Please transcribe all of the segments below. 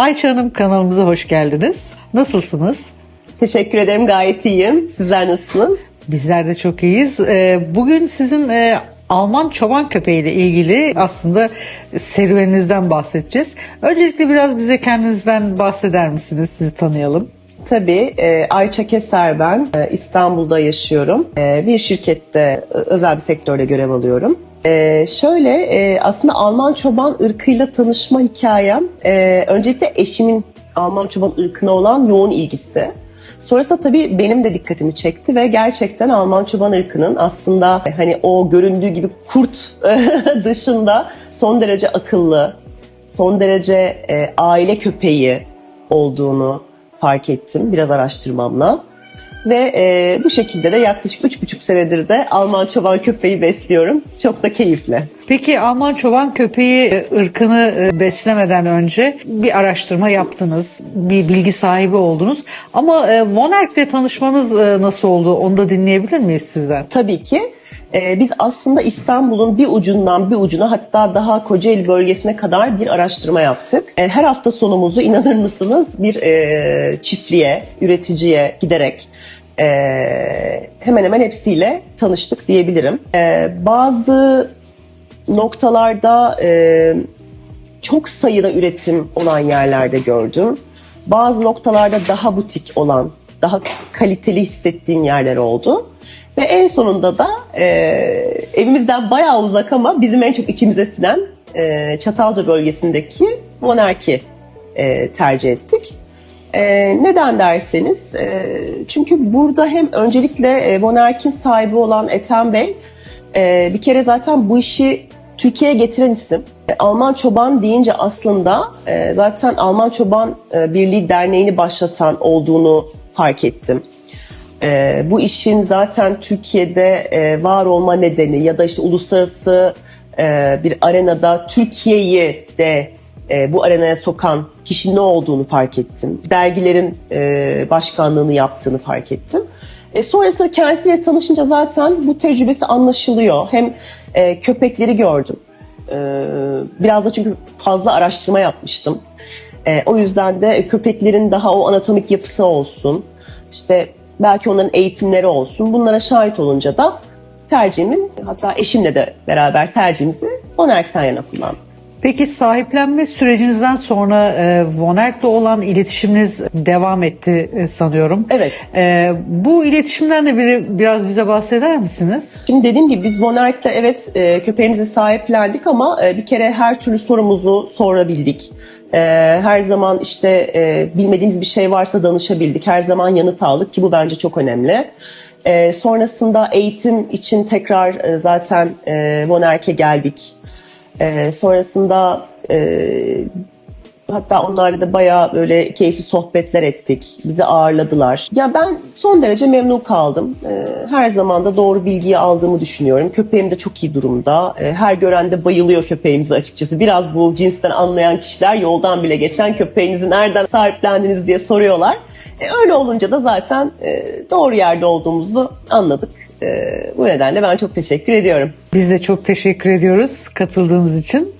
Ayça Hanım kanalımıza hoş geldiniz. Nasılsınız? Teşekkür ederim gayet iyiyim. Sizler nasılsınız? Bizler de çok iyiyiz. Ee, Bugün sizin e, Alman çoban köpeğiyle ilgili aslında serüveninizden bahsedeceğiz. Öncelikle biraz bize kendinizden bahseder misiniz? Sizi tanıyalım. Tabii e, Ayça Keser ben. E, İstanbul'da yaşıyorum. E, bir şirkette e, özel bir sektörde görev alıyorum. E, şöyle e, aslında Alman çoban ırkıyla tanışma hikayem e, öncelikle eşimin Alman çoban ırkına olan yoğun ilgisi. Sonrasında tabii benim de dikkatimi çekti ve gerçekten Alman çoban ırkının aslında hani o göründüğü gibi kurt dışında son derece akıllı, son derece e, aile köpeği olduğunu fark ettim biraz araştırmamla. Ve e, bu şekilde de yaklaşık üç buçuk senedir de Alman çoban köpeği besliyorum. Çok da keyifli. Peki Alman çoban köpeği e, ırkını e, beslemeden önce bir araştırma yaptınız, bir bilgi sahibi oldunuz. Ama e, Von Erk'le tanışmanız e, nasıl oldu? Onu da dinleyebilir miyiz sizden? Tabii ki e, biz aslında İstanbul'un bir ucundan bir ucuna hatta daha Kocaeli bölgesine kadar bir araştırma yaptık. E, her hafta sonumuzu inanır mısınız bir e, çiftliğe, üreticiye giderek e, hemen hemen hepsiyle tanıştık diyebilirim. E, bazı noktalarda e, çok sayıda üretim olan yerlerde gördüm. Bazı noktalarda daha butik olan, daha kaliteli hissettiğim yerler oldu. Ve en sonunda da e, evimizden bayağı uzak ama bizim en çok içimize sinen e, Çatalca bölgesindeki Monarki e, tercih ettik. E, neden derseniz, e, çünkü burada hem öncelikle e, Monark'in sahibi olan Ethem Bey e, bir kere zaten bu işi Türkiye'ye getiren isim. E, Alman Çoban deyince aslında e, zaten Alman Çoban e, Birliği Derneği'ni başlatan olduğunu fark ettim. Bu işin zaten Türkiye'de var olma nedeni ya da işte uluslararası bir arenada Türkiye'yi de bu arenaya sokan kişinin ne olduğunu fark ettim. Dergilerin başkanlığını yaptığını fark ettim. E, sonrasında kendisiyle tanışınca zaten bu tecrübesi anlaşılıyor. Hem e, köpekleri gördüm. E, biraz da çünkü fazla araştırma yapmıştım. E, o yüzden de köpeklerin daha o anatomik yapısı olsun. İşte belki onların eğitimleri olsun. Bunlara şahit olunca da tercihimin hatta eşimle de beraber tercihimizi Onerk'ten yana kullandık. Peki sahiplenme sürecinizden sonra e, Von Erk'le olan iletişiminiz devam etti e, sanıyorum. Evet. E, bu iletişimden de biri, biraz bize bahseder misiniz? Şimdi dediğim gibi biz Monarch'ta evet e, köpeğimizi sahiplendik ama e, bir kere her türlü sorumuzu sorabildik. E, her zaman işte e, bilmediğimiz bir şey varsa danışabildik. Her zaman yanıt aldık ki bu bence çok önemli. E, sonrasında eğitim için tekrar e, zaten e, Monarch'e geldik. E, sonrasında e, Hatta onlarla da bayağı böyle keyifli sohbetler ettik. Bizi ağırladılar. Ya ben son derece memnun kaldım. Ee, Her zaman da doğru bilgiyi aldığımı düşünüyorum. Köpeğim de çok iyi durumda. Ee, Her gören de bayılıyor köpeğimize açıkçası. Biraz bu cinsten anlayan kişiler yoldan bile geçen köpeğinizi nereden sahiplendiniz diye soruyorlar. Ee, Öyle olunca da zaten e, doğru yerde olduğumuzu anladık. Ee, Bu nedenle ben çok teşekkür ediyorum. Biz de çok teşekkür ediyoruz katıldığınız için.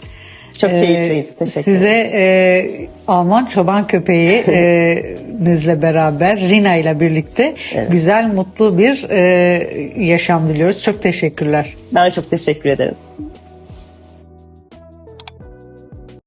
Çok Ee, keyifliydi. Teşekkür Size e, Alman çoban köpeği e, nizle beraber Rina ile birlikte Evet. güzel mutlu bir e, yaşam diliyoruz. Çok teşekkürler. Ben çok teşekkür ederim.